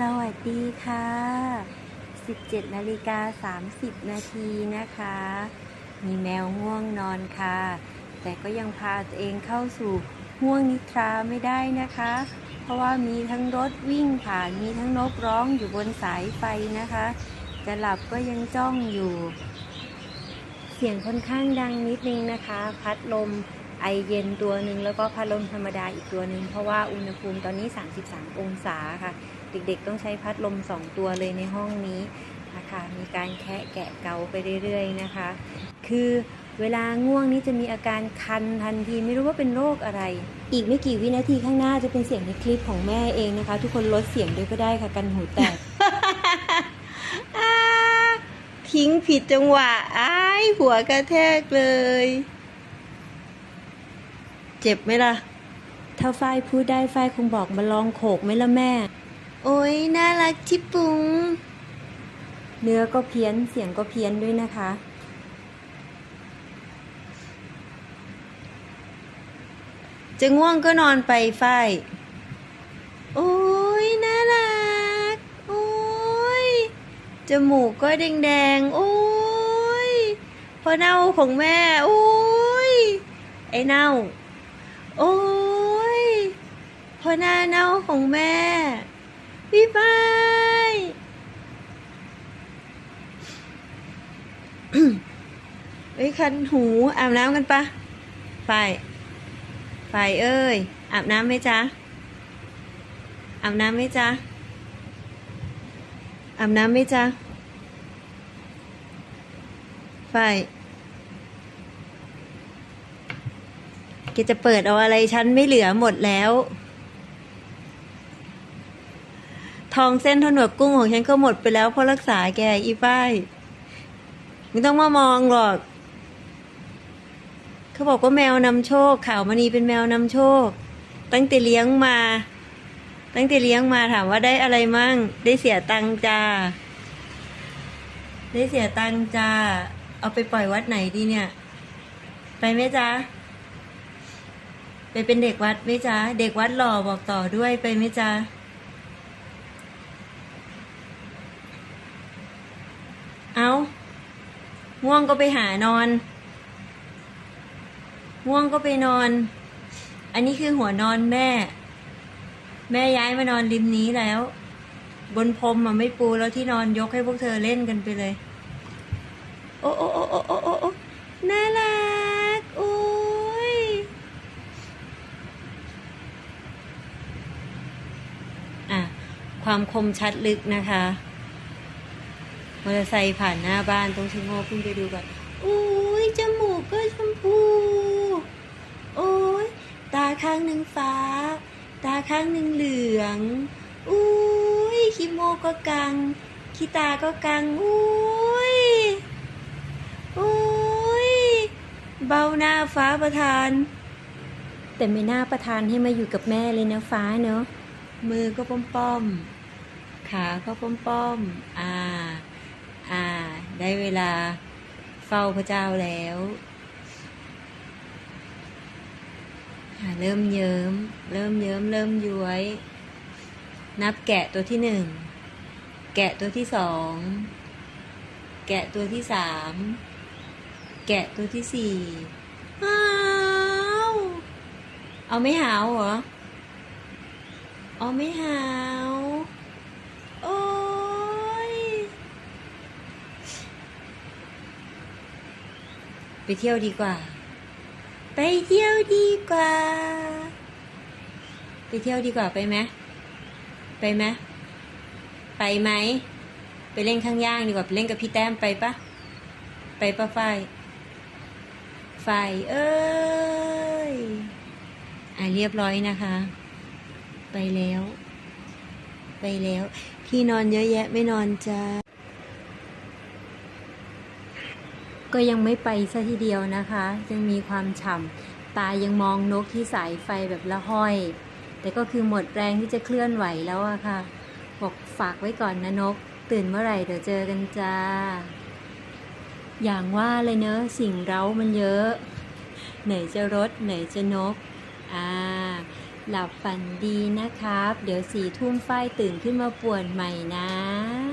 สวัสดีค่ะ 17นาฬิกา30 นาทีนะคะ มีแมวง่วงนอนค่ะ แต่ก็ยังพาตัวเองเข้าสู่ห่วงนิทราไม่ได้นะคะ เพราะว่ามีทั้งรถวิ่งผ่าน มีทั้งนกร้องอยู่บนสายไฟนะคะ จะหลับก็ยังจ้องอยู่ เสียงค่อนข้างดังนิดนึงนะคะ พัดลม ไอเย็นตัวหนึ่งแล้วก็พัดลมธรรมดาอีกตัวหนึ่งเพราะว่าอุณหภูมิตอนนี้ 33 องศาค่ะ เด็กๆต้องใช้พัดลม 2 ตัวเลยในห้องนี้นะคะ มีการแคะแกะเกาไปเรื่อยๆนะคะ คือเวลาง่วงนี้จะมีอาการคันทันทีไม่รู้ว่าเป็นโรคอะไร อีกไม่กี่วินาทีข้างหน้าจะเป็นเสียงในคลิปของแม่เองนะคะ ทุกคนลดเสียงด้วยก็ได้ค่ะกันหูแตกทิ้งผิดจังหวะอ้ายหัวกระแทกเลย เจ็บไหมล่ะ ถ้าฝ้ายพูดได้ฝ้ายคงบอกมาลองโขกไหมล่ะแม่ โอ้ยน่ารักชิปุง เนื้อก็เพี้ยนเสียงก็เพี้ยนด้วยนะคะ จะง่วงก็นอนไปฝ้ายโอ้ยน่ารัก โอ้ยจมูกก็แดงๆโอ้ยพ่อเน่าของแม่ โอ้ยไอ้เน่า โอ้ยพ่อหน้าเน่าของแม่พี่ฝ้ายเอ้ยคันหูอาบน้ำกันปะฝ่ายฝ่ายเอ้ย อาบน้ำไหมจ๊ะ อาบน้ำไหมจ๊ะ อาบน้ำไหมจ๊ะฝ่า แกจะเปิดเอาอะไรฉันไม่เหลือหมดแล้ว ทองเส้นถนวดกุ้งของฉันก็หมดไปแล้วเพราะรักษาแกอีฝ้ายไม่ต้องมามองหรอก เขาบอกว่าแมวนำโชคข่าวมณีเป็นแมวนำโชค ตั้งแต่เลี้ยงมา ตั้งแต่เลี้ยงมาถามว่าได้อะไรมั่ง ได้เสียตังจ้า ได้เสียตังจ้า เอาไปปล่อยวัดไหนดีเนี่ย ไปไหมจ๊ะ ไปเป็นเด็กวัดไหมจ๊ะ เด็กวัดหล่อบอกต่อด้วยไปไหมจ๊ะเอาง่วงก็ไปหานอน ง่วงก็ไปนอน อันนี้คือหัวนอนแม่ แม่ย้ายมานอนริมนี้แล้ว บนพรมอะไม่ปูแล้วที่นอนยกให้พวกเธอเล่นกันไปเลย โอ้โอ้โอ้โอ้โอ้โอ้โอ้น่ารักโอ้ย อะ ความคมชัดลึกนะคะมอเตอร์ไซค์ผ่านหน้าบ้านต้องชะโงกขึ้นไปดูก่อนโอ้ยจมูกก็ชมพู โอ้ยตาข้างหนึ่งฟ้า ตาข้างหนึ่งเหลืองอุ้ยขี้โมกก็กังขี้ตาก็กังอุ้ยอุ้ยเบ้าหน้าฟ้าประทาน แต่ไม่น่าประทานให้มาอยู่กับแม่เลยนะฟ้าเนาะ มือก็ป้อมป้อมขาก็ป้อมป้อมอ่า อ่า ได้เวลาเฝ้าพระเจ้าแล้วเริ่มเยิ้ม เริ่มเยิ้ม เริ่มย้วย นับแกะตัวที่หนึ่ง แกะตัวที่สอง แกะตัวที่สาม แกะตัวที่สี่อ้าวเอาไม่หาวเหรอ เอไม่หาว โอ้ย ไปเที่ยวดีกว่า ไปเที่ยวดีกว่า ไปเที่ยวดีกว่าไปไหมไปไหมไปไหม ไปเล่นข้างย่างดีกว่าไปเล่นกับพี่แต้มไปปะไปปะไฟไฟเอ้ย อะเรียบร้อยนะคะ ไปแล้ว ไปแล้วที่นอนเยอะแยะไม่นอนจ้าก็ยังไม่ไปซะทีเดียวนะคะ ยังมีความฉ่ำตายังมองนกที่สายไฟแบบละห้อย แต่ก็คือหมดแรงที่จะเคลื่อนไหวแล้วอะค่ะ บอกฝากไว้ก่อนนะนก ตื่นเมื่อไหร่เดี๋ยวเจอกันจ้า อย่างว่าเลยเนอะสิ่งเร้ามันเยอะ ไหนจะรถไหนจะนก อ่า หลับฝันดีนะครับ เดี๋ยวสี่ทุ่มฝ้ายตื่นขึ้นมาป่วนใหม่นะ